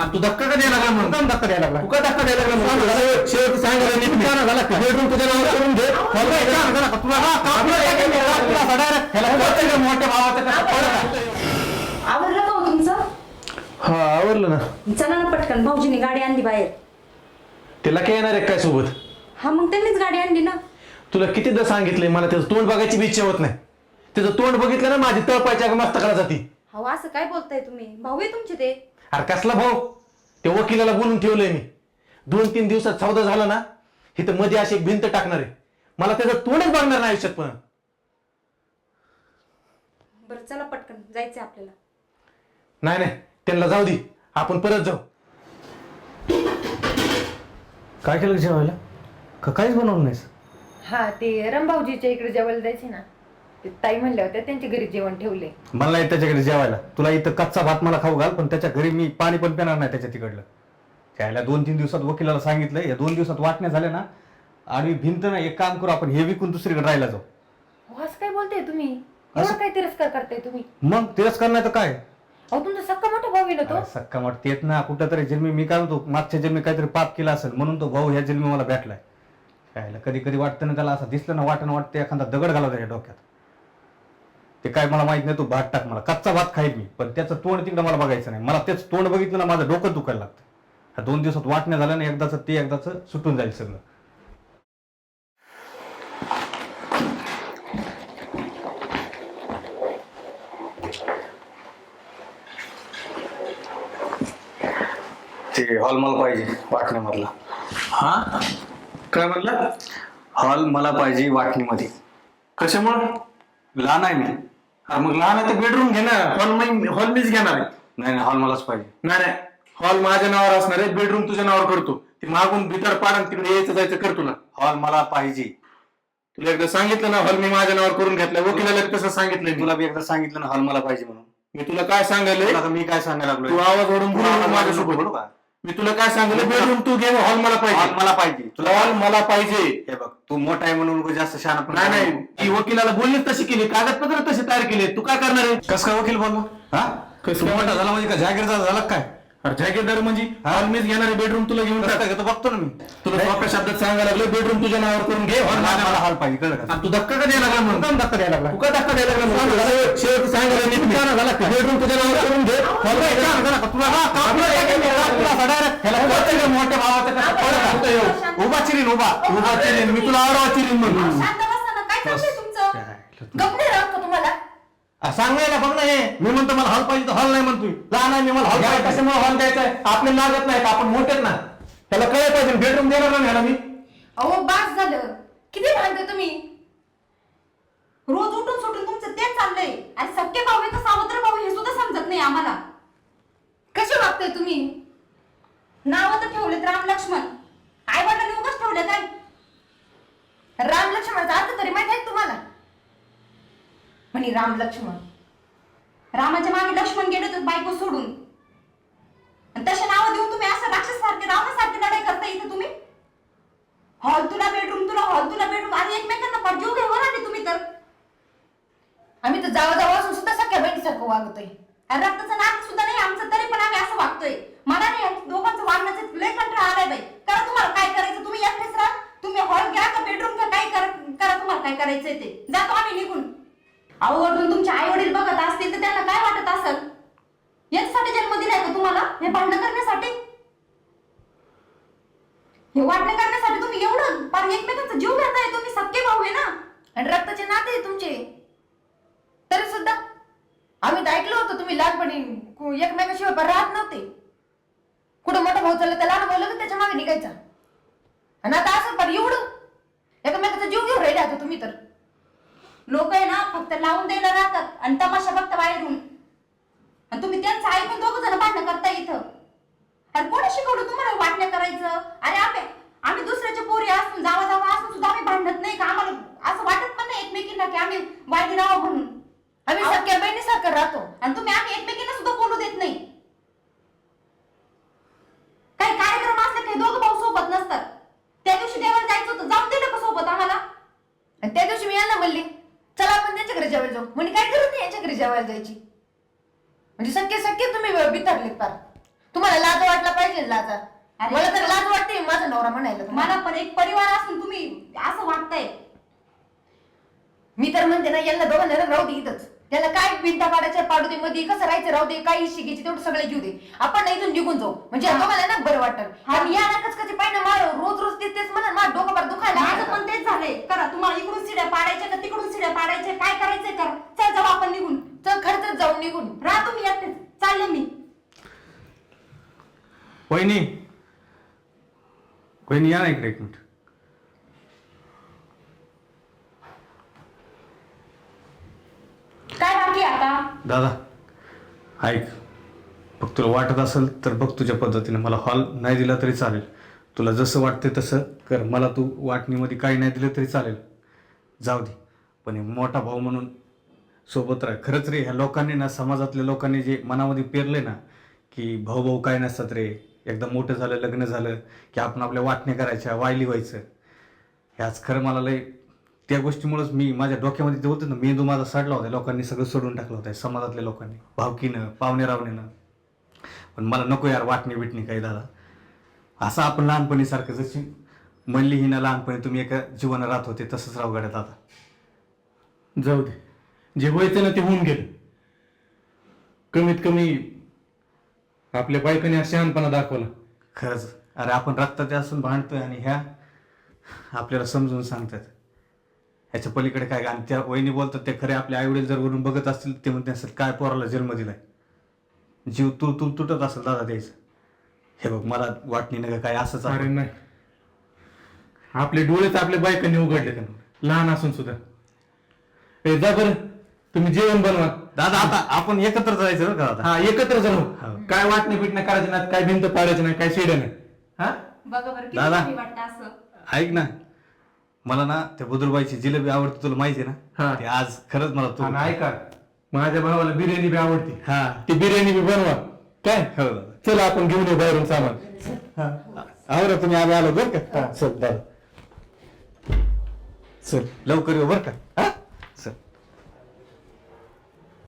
आणि तू धक्का का द्यायला लागला म्हणून? धक्का द्यायला लागला? तू का धक्का द्यायला लागला म्हणून? शेवट- सांगायला नीट झाला का? बेडरूम तुझ्या नावावर करून घे. मला काय काम झालं का? तुला हा, काम नाही का? तुला तुला असा direct ह्याला कळतंय का? मोठ्या भावाचं पडतं? आवरलं का? हो तुमचं? हा आवडलं ना. चला ना पटकन भाऊजीने गाडी आणली बाहेर. तिला काय येणार आहे काय सोबत? हा मग त्यांनीच गाडी आणली ना. तुला कितीदा सांगितलंय? मला त्याचं तोंड बघायची बी इच्छा होत नाही. त्याचं तोंड बघितलं ना माझी तळपायच्या मस्तकाला जाती. हो असं काय बोलताय तुम्ही? भाऊ आहे तुमचे ते. अरे कसला भाऊ? ते वकिलाला बोलून ठेवलंय मी. दोन तीन दिवसात सौदा झाला ना हे तर मध्ये अशी एक भिंत टाकणार आहे. मला त्याचं तोंडच बघणार नाही आयुष्यात पण. बरं चला पटकन जायचंय आपल्याला. नाही नाही त्यांना जाऊ दे. आपण परत जाऊ. काय केलं जेवायला? का काहीच बनवलं नाहीस? हा ते रंभाऊजीच्या इकडे जेवायला जायचे ना. ते ताई म्हणल्या होत्या त्यांच्या घरी जेवण ठेवले मला नाही त्याच्याकडे जेवायला. तुला इथं कच्चा भात मला खाऊ घाल पण त्याच्या घरी मी पाणी पण पिणार नाही त्याच्या तिकडलं. त्याला दोन तीन दिवसात वकिलाला सांगितलं या दोन दिवसात वाटण्या झाल्या ना आणि भिंत ना एक काम करू आपण हे विकून दुसरीकडे राहायला जाऊ. हो, असं काय बोलताय तुम्ही? एवढं काय तिरस्कार करताय तुम्ही? मग तिरस्कार नाही तर काय? अहो तुमचा सक्का मोठा भाऊ आहे ना तो? अरे सक्का मठ तेच ना कुठं तरी जन्मी मी काय म्हणतो मागच्या जन्मी काहीतरी पाप केला असेल म्हणून तो भाऊ ह्या जन्मी मला भेटलाय. काय कधी कधी वाटतं ना त्याला असं दिसलं ना वाटणं वाटतं एखादा दगड घाला त्याच्या डोक्यात. ते काय मला माहीत नाही तू भात टाक मला. कच्चा भात खाईल मी पण त्याचं तोंड तिकडं मला बघायचं नाही. मला तेच तोंड बघितलं ना माझं डोकं दुखायला लागतं. ह्या दोन दिवसात वाटण्या झाल्या ना एकदाच ते एकदाच सुटून जाईल सगळं. ते हॉल मला पाहिजे वाटण्यामधला. हा? काय म्हणला? हॉल मला पाहिजे वाटणीमध्ये. कशामुळं? लहान आहे मी. मग लहान आहे तर बेडरूम घे ना हॉल हॉल मीच घेणार आहे. नाही हॉल मलाच पाहिजे. नाही नाही हॉल माझ्या नावावर असणार आहे बेडरूम तुझ्या नावावर करतो. ते मागून भीतर पाडून तिकडे यायचं जायचं कर तुला. हॉल मला पाहिजे. तुला एकदा सांगितलं ना हॉल मी माझ्या नावावर करून घेतलाय. वकिलाला कसं सांगितलंय मी. तुला बी एकदा सांगितलं ना हॉल मला पाहिजे म्हणून. मी तुला काय आता मी काय सांगायला तू लागलो आवाज ओढून बोलू नको माझ्यासोबत. का? मी तुला काय सांगितलं बेडरूम तू घे हॉल मला हॉल पाहिजे मला पाहिजे. तुला हॉल मला पाहिजे. हे बघ तू मोठा आहे म्हणून उगाच जास्त शहाणा नाही नाही. ती वकिलाला बोलली तशी केली. कागदपत्र तसे तयार केले. तू काय करणार आहे? कस काय वकील बोलला हा? मोठा झाला म्हणजे का? जागीरदार झाला का काय? अरे जागीरदार म्हणजे हॉल मीच घेणार आहे बेडरूम तुला घेऊन टाक. काय? तो बघतो ना मी. तुला सोप्या शब्दात सांगायला लागलं बेडरूम तुझ्या नावावर करून घे हॉल मला माझ्या मला. हॉल पाहिजे कळलं का? आणि तू धक्का का द्यायला लागला म्हणून? धक्का द्यायला लागला? तू का धक्का द्यायला लागला म्हणून? शेवट- शेवटी सांगायला नीट मी. झाला? बेडरूम तुझ्या नावावर करून घे. हॉल काय का? तुला हा, काम नाही का? तुला- तुला असा direct ह्याला कळतंय का मोठ्या भावाचं कसं? उभा चिरीन उभा. उभा चिरीन. मी तुला आडवा चिरीन म्हणून. शांत बसा ना. काय चाललंय तुमचं? गमने राहत का तुम्हाला? सांगायला बघ ना हे. मी म्हणतो मला हॉल पाहिजे तर हॉल नाही म्हणतोय. लहान आहे मी मला हॉल पाहिजे. कशामुळे हॉल द्यायचा आहे आपले लागत नाही का आपण मोठेच ना. त्याला कळलं पाहिजे बेडरूम देणार ना ह्याला मी. अहो बास झालं. किती भांडते तुम्ही? रोज उठून सुटून तुमचं तेच चाललंय. आणि सख्खे भाऊ का सावत्र भाऊ हे सुद्धा समजत नाही आम्हाला. कसे वागताय तुम्ही? नाव तर ठेवलेत राम लक्ष्मण आई वडिलांनी उगाच ठेवले काय राम लक्ष्मणाचा अर्थ तरी माहीत आहे का तुम्हाला आणि राम लक्ष्मण. रामाच्या मागे लक्ष्मण गेले तर बायको सोडून. तसे नाव देऊन तुम्ही असं राक्षस सारखे रावणासारखे लढाई करता इथे तुम्ही? हॉल तुला बेडरूम तुला हॉल तुला बेडरूम आणि एकमेकांना पाठ घेऊन आले तुम्ही तर. आम्ही तर जावा जावा असून सुद्धा सख्या बहिणीसारखं वागतोय. आणि रक्ताचं नाक सुद्धा नाही आमचं तरी पण आम्ही असं वागतोय. मला नाही दोघांचं वागण्याचं लय कंटाळा आलाय बाई. करा तुम्हाला काय करायचं? तुम्ही एकटेच राहा. तुम्ही हॉल घ्या का बेडरूम घ्या? काय करा तुम्हाला काय करायचंय ते? जातो आम्ही निघून. अहो वरून तुमचे आई वडील बघत असतील तर त्यांना काय वाटत असेल? याच्यासाठी जन्म दिलाय का तुम्हाला? हे भांडण करण्यासाठी? हे वाटणं करण्यासाठी तुम्ही एवढं पण एकमेकांचा जीव घेताय तुम्ही सक्के भाऊ आहे ना? आणि रक्ताचे नाते तुमचे. तरी सुद्धा आम्ही तर ऐकलं होतं तुम्ही लहानपणी एकमेकाशिवाय पण राहत नव्हते. कुठं मोठा भाऊ चालला त्याला लहान बोललं की त्याच्यामागे निघायचा. आणि आता असं पण एवढं एकमेकाचा जीव घेऊन राहिले आता तुम्ही तर. लोक आहे ना फक्त लावून द्यायला राहतात आणि तमाशा बघता बाहेरून. आणि तुम्ही त्यांचं ऐकून दोघ जण भांडणं करता इथं. अरे कोणी शिकवलं तुम्हाला वाटण्या करायचं? अरे आम्ही आम्ही दुसऱ्याच्या पोरी असून जावा जावा असून सुद्धा आम्ही भांडत नाही का? आम्हाला असं वाटत पण नाही एकमेकींना की आम्ही वाईट राहावं म्हणून. आम्ही सख्या बहिणीसारखं राहतो. आणि तुम्ही आम्ही एकमेकींना सुद्धा बोलू देत नाही. काही कार्यक्रम असले काही दोघं भाऊ सोबत नसतात. त्या दिवशी देवाला जायचं होतं. जाऊन दिलं का सोबत आम्हाला. आणि त्या दिवशी मी यांना म्हणली चला आपण त्यांच्या घरी जेवायला जाऊ. म्हणजे काय गरज नाही यांच्या घरी जेवायला जायची. म्हणजे सख्खे सख्खे तुम्ही बिथरले पार तुम्हाला लाज वाटला पाहिजे लाजा. अरे, मला तर लाज वाटते माझा नवरा म्हणायला तुम्हाला. मला पण एक परिवार असून तुम्ही असं वागताय. मी तर म्हणते ना यांना दोघांना ना राहू दे इथंच. त्याला काय भिंता पाडायच्या पाडू दे मध्ये कसं राहायचं राहू दे काही शिकायची तेवढं सगळं घेऊ दे. आपण ना इथून निघून जाऊ. म्हणजे या दोघांना ना बरं वाटतं. आणि या नाकच कसे पाहिजे मार रोज रोज तेच तेच म्हणा माझं डोकं फार दुखायला माझं. पण तेच झालंय. करा तुम्हाला इकडून सिड्या पाडायच्या का तिकडून सिड्या पाडायच्या? काय करायचंय करा चल जाऊ आपण निघून तर खरंच जाऊन निघून. राहा तुम्ही एकटेच. चालले मी. वहिनी. वहिनी या ना इकडे एक मिनिट. काय बाकी आहे आता? दादा ऐक. बघ तुला वाटत असेल तर बघ तुझ्या पद्धतीने. मला हॉल नाही दिला तरी चालेल. तुला जसं वाटते तसं कर. मला तू वाटणीमध्ये काही नाही दिलं तरी चालेल. जाऊ दे. पण हे मोठा भाऊ म्हणून सोबत राह. खरंच रे ह्या लोकांनी ना समाजातल्या लोकांनी जे मनामध्ये पेरले ना की भाऊ भाऊ काय नसतात रे एकदा मोठं झालं लग्न झालं की आपण आपल्या वाटण्या करायच्या वायली व्हायचं. ह्याच खरं मला लय त्या गोष्टीमुळेच मी माझ्या डोक्यामध्ये ते होतं ना मेंदू माझा सडला होता लोकांनी सगळं सोडून टाकलं होतं समाजातल्या लोकांनी. भावकीनं पाहुणे रावणीनं. पण मला नको यार वाटणी बिटणी काही दादा. असं आपण लहानपणीसारखं जशी म्हणली ही ना लहानपणी तुम्ही एका जीवनात राहत होते तसंच राहू गड्यात आता जाऊ दे. जे व्हायचं ना ते होऊन गेलं. कमीत कमी आपल्या बायकोने हा शहाणपणा दाखवला. खरंच. अरे आपण रक्ताचे असून भांडतोय आणि ह्या आपल्याला समजून सांगतात. ह्याच्या पलीकडे काय आणि त्या वहिनी बोलतात ते खरे आपले आईवडील जर वरून बघत असतील ते म्हणते असेल काय पोराला जन्म दिलाय? जीव तू तू तुटत असेल दादा द्यायचं. हे बघ मला वाटणी नका काय असंच अरे. नाही. आपले डोळेच आपल्या बायकांनी उघडले. लहान असून सुद्धा. ए जा बरं. तुम्ही जेवण बनवा. दादा आता आपण एकत्र जायचं बरं का दादा हा एकत्र जाऊ हा. काय वाटणे पिटणं करायचं नाही काय भिंत पाडायचं नाही काय शेड नाही. हा? बघा बरं किती दादा. भारी वाटतं असं. ऐक ना मला ना त्या बुदुरबाईची जिलेबी आवडते तुला माहिती आहे हा. ना ते आज खरंच मला तू आणि ऐका माझ्या भावाला बिर्याणी बी आवडते. हा. ती बिर्याणी बी बनवा. काय? हो. दादा चला आपण घेऊन येऊ बाहेरून सामान. आवरा तुम्ही आम्ही आलो बरं का? चल दादा. चल. लवकर येऊ बरं का? हा?